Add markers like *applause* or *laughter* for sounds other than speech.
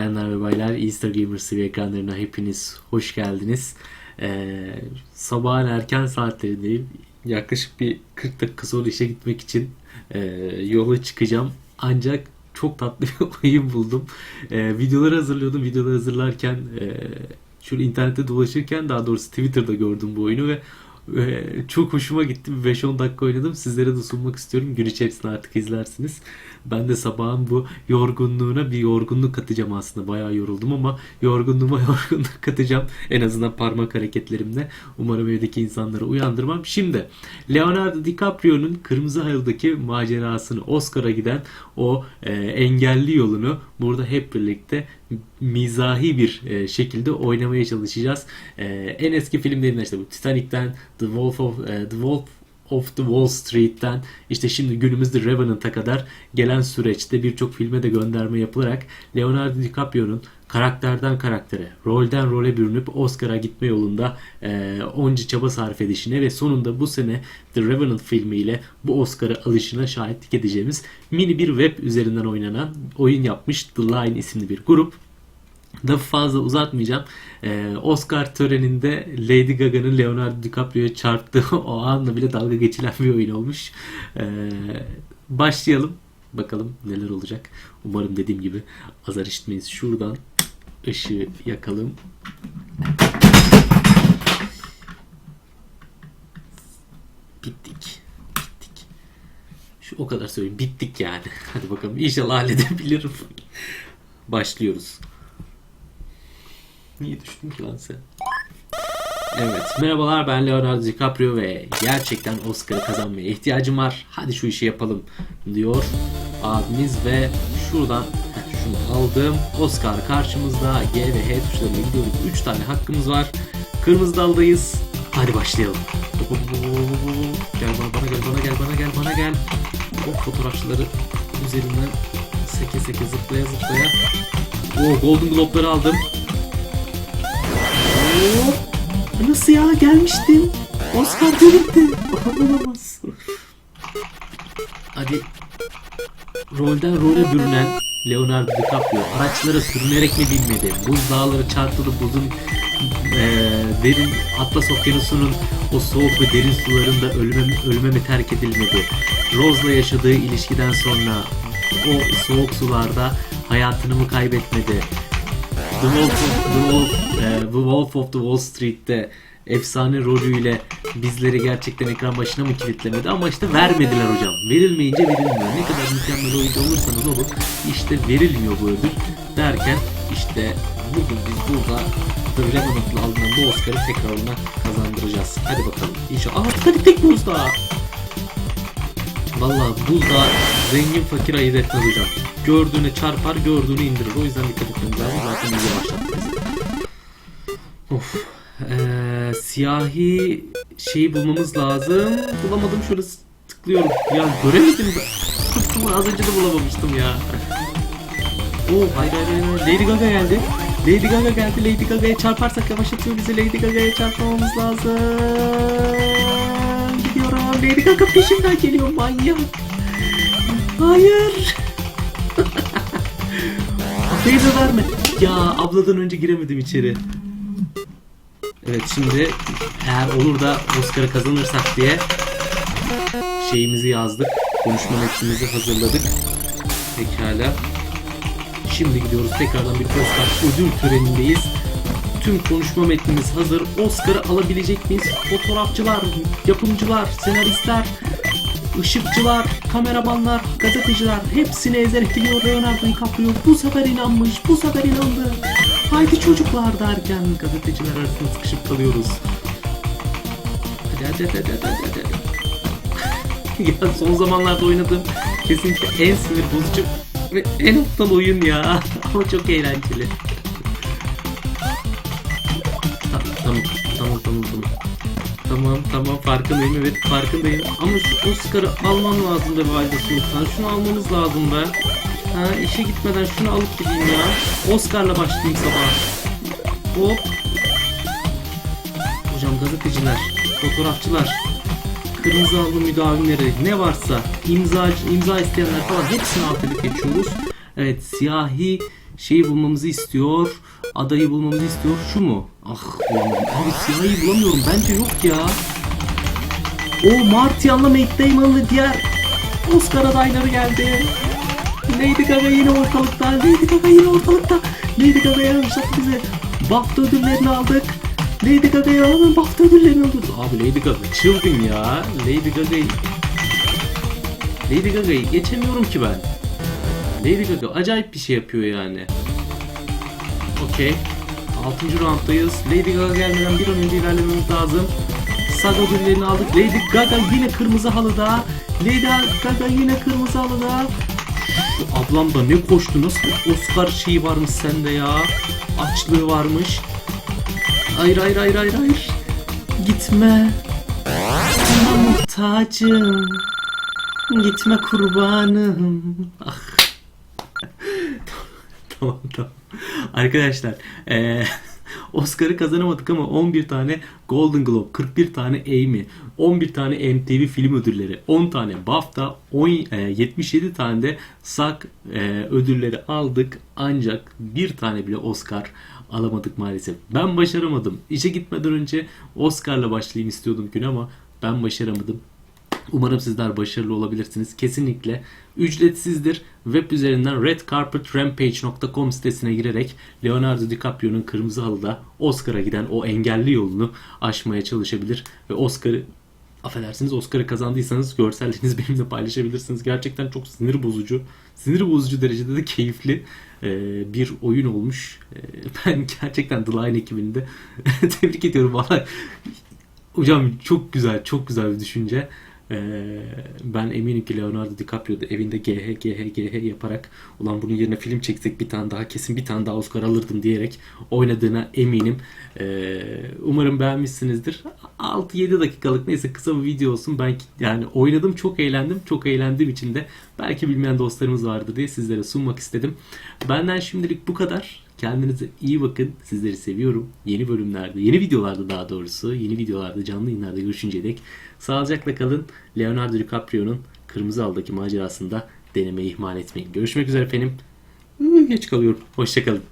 Bayanlar ve baylar, Easter Gamers TV ekranlarına hepiniz hoş geldiniz. Ee, sabahın erken saatlerindeyim. Yaklaşık bir 40 dakika sonra işe gitmek için e, yola çıkacağım. Ancak çok tatlı *laughs* bir oyun buldum. Ee, videoları hazırlıyordum. Videoları hazırlarken e, şöyle internette dolaşırken daha doğrusu Twitter'da gördüm bu oyunu ve çok hoşuma gitti. Bir 5-10 dakika oynadım. Sizlere de sunmak istiyorum. Gün içerisinde artık izlersiniz. Ben de sabahın bu yorgunluğuna bir yorgunluk katacağım aslında. Bayağı yoruldum ama yorgunluğuma *laughs* yorgunluk katacağım. En azından parmak hareketlerimle. Umarım evdeki insanları uyandırmam. Şimdi Leonardo DiCaprio'nun Kırmızı Halı'daki macerasını Oscar'a giden o e, engelli yolunu burada hep birlikte mizahi bir e, şekilde oynamaya çalışacağız. E, en eski filmlerinden işte bu Titanic'ten The Wolf of e, The Wolf of the Wall Street'ten işte şimdi günümüzde Revenant'a kadar gelen süreçte birçok filme de gönderme yapılarak Leonardo DiCaprio'nun karakterden karaktere, rolden role bürünüp Oscar'a gitme yolunda e, onca çaba sarf edişine ve sonunda bu sene The Revenant filmiyle bu Oscar'a alışına şahitlik edeceğimiz mini bir web üzerinden oynanan oyun yapmış The Line isimli bir grup. Da fazla uzatmayacağım. Ee, Oscar töreninde Lady Gaga'nın Leonardo DiCaprio'ya çarptığı *laughs* o anla bile dalga geçilen bir oyun olmuş. Ee, başlayalım. Bakalım neler olacak. Umarım dediğim gibi azar işitmeyiz. Şuradan ışığı yakalım. Bittik. Bittik. Şu o kadar söyleyeyim. Bittik yani. *laughs* Hadi bakalım. İnşallah halledebilirim. Başlıyoruz. Niye düştün ki lan sen? Evet. Merhabalar ben Leonardo DiCaprio ve gerçekten Oscar'ı kazanmaya ihtiyacım var. Hadi şu işi yapalım diyor abimiz ve şuradan şunu aldım. Oscar karşımızda. G ve H tuşlarına gidiyoruz. 3 tane hakkımız var. Kırmızı daldayız. Hadi başlayalım. Gel bana, bana gel bana gel bana gel bana gel. Hop fotoğrafçıları üzerinden seke seke zıplaya zıplaya. Oo Golden Globe'ları aldım. Oo, Nasıl ya gelmiştim. Oscar birlikte. Olamaz. Hadi. Rolden role bürünen Leonardo DiCaprio araçlara sürünerek mi binmedi? Buz dağları çarptı buzun eee, derin Atlas Okyanusu'nun o soğuk ve derin sularında ölüme, ölüme mi terk edilmedi? Rose'la yaşadığı ilişkiden sonra o soğuk sularda hayatını mı kaybetmedi? The Wolf of, The Wolf, e, The Wolf of the Wall Street'te efsane rolüyle bizleri gerçekten ekran başına mı kilitlemedi ama işte vermediler hocam. Verilmeyince verilmiyor. Ne kadar mükemmel oyuncu olursanız olun işte verilmiyor bu ödül derken işte bugün biz burada The Revenant'la alınan bu Oscar'ı tekrar ona kazandıracağız. Hadi bakalım. İnşallah. Aa hadi tek buz daha. Valla buzda zengin fakir ayırt etmez hocam. Gördüğüne çarpar, gördüğünü indirir. O yüzden dikkat etmemiz lazım. Zaten bizi başlattı. Of. Ee, siyahi şeyi bulmamız lazım. Bulamadım şöyle tıklıyorum. Ya göremedim ben. Tıktım az önce de bulamamıştım ya. Oo hayır hayır. hayır. Lady Gaga geldi. Lady Gaga geldi. Lady Gaga'ya çarparsak yavaşlatıyor bizi. Lady Gaga'ya çarpmamamız lazım. Gidiyorum. Lady Gaga peşimden geliyor manyak. Hayır. *laughs* Da verme. Ya abladan önce giremedim içeri. Evet şimdi eğer olur da Oscar'ı kazanırsak diye şeyimizi yazdık. Konuşma metnimizi hazırladık. Pekala. Şimdi gidiyoruz tekrardan bir Oscar ödül törenindeyiz. Tüm konuşma metnimiz hazır. Oscar'ı alabilecek miyiz? Fotoğrafçılar, yapımcılar, senaristler, ışıkçılar, kameramanlar, gazeteciler hepsini ezerek gidiyor Leonardo DiCaprio. Bu sefer inanmış, bu sefer inandı. Haydi çocuklar derken gazeteciler arasında sıkışıp kalıyoruz. Hadi hadi hadi hadi hadi hadi. *laughs* ya son zamanlarda oynadığım kesinlikle en sinir bozucu ve en aptal oyun ya. *laughs* Ama çok eğlenceli. Farkındayım evet farkındayım. Ama şu Oscar'ı almam lazım be Valide Sultan. Şunu almamız lazım be. Ha işe gitmeden şunu alıp gideyim ya. Oscar'la başlayayım sabah. Hop. Hocam gazeteciler, fotoğrafçılar, kırmızı halı müdavimleri ne varsa imza imza isteyenler falan hepsini edip geçiyoruz. Evet siyahi şeyi bulmamızı istiyor. Adayı bulmamızı istiyor. Şu mu? Ah. Abi siyahıyı bulamıyorum. Bence yok ya. O Martian'la Matt Damon'la diğer Oscar adayları geldi. Lady Gaga yine ortalıkta. Lady Gaga yine ortalıkta. Lady Gaga yarışacak bize. BAFTA ödüllerini aldık. Lady Gaga'ya hemen BAFTA ödüllerini alıyoruz. Abi Lady Gaga çılgın ya. Lady Gaga'yı Lady Gaga'yı geçemiyorum ki ben. Lady Gaga acayip bir şey yapıyor yani. Okey. 6. rounddayız. Lady Gaga gelmeden bir an önce ilerlememiz lazım. Saga ödüllerini aldık. Lady Gaga yine kırmızı halıda. Lady Gaga yine kırmızı halıda. Şu ablam da ne koştu. Nasıl Oscar şeyi varmış sende ya. Açlığı varmış. Hayır hayır hayır hayır hayır. Gitme. Sana muhtacım. Gitme kurbanım. Ah. *laughs* tamam tamam. Arkadaşlar eee *laughs* Oscar'ı kazanamadık ama 11 tane Golden Globe, 41 tane Emmy, 11 tane MTV film ödülleri, 10 tane BAFTA, 10, e, 77 tane de SAG e, ödülleri aldık. Ancak bir tane bile Oscar alamadık maalesef. Ben başaramadım. İşe gitmeden önce Oscar'la başlayayım istiyordum gün ama ben başaramadım. Umarım sizler başarılı olabilirsiniz. Kesinlikle ücretsizdir. Web üzerinden redcarpetrampage.com sitesine girerek Leonardo DiCaprio'nun Kırmızı Halı'da Oscar'a giden o engelli yolunu aşmaya çalışabilir ve Oscar'ı affedersiniz Oscar'ı kazandıysanız görsellerinizi *laughs* benimle paylaşabilirsiniz. Gerçekten çok sinir bozucu, sinir bozucu derecede de keyifli e, bir oyun olmuş. E, *laughs* Ben gerçekten The Line ekibini de *laughs* tebrik ediyorum. Vallahi Hocam çok güzel, çok güzel bir düşünce. Ee, ben eminim ki Leonardo DiCaprio da evinde GH, GH, GH yaparak ulan bunun yerine film çeksek bir tane daha kesin bir tane daha Oscar alırdım diyerek oynadığına eminim. Ee, umarım beğenmişsinizdir. 6-7 dakikalık neyse kısa bir video olsun. Ben yani oynadım, çok eğlendim. Çok eğlendiğim için de belki bilmeyen dostlarımız vardır diye sizlere sunmak istedim. Benden şimdilik bu kadar. Kendinize iyi bakın. Sizleri seviyorum. Yeni bölümlerde, yeni videolarda daha doğrusu, yeni videolarda, canlı yayınlarda görüşünceye dek sağlıcakla kalın. Leonardo DiCaprio'nun Kırmızı Al'daki macerasında denemeyi ihmal etmeyin. Görüşmek üzere efendim. Iı, Geç kalıyorum. Hoşçakalın.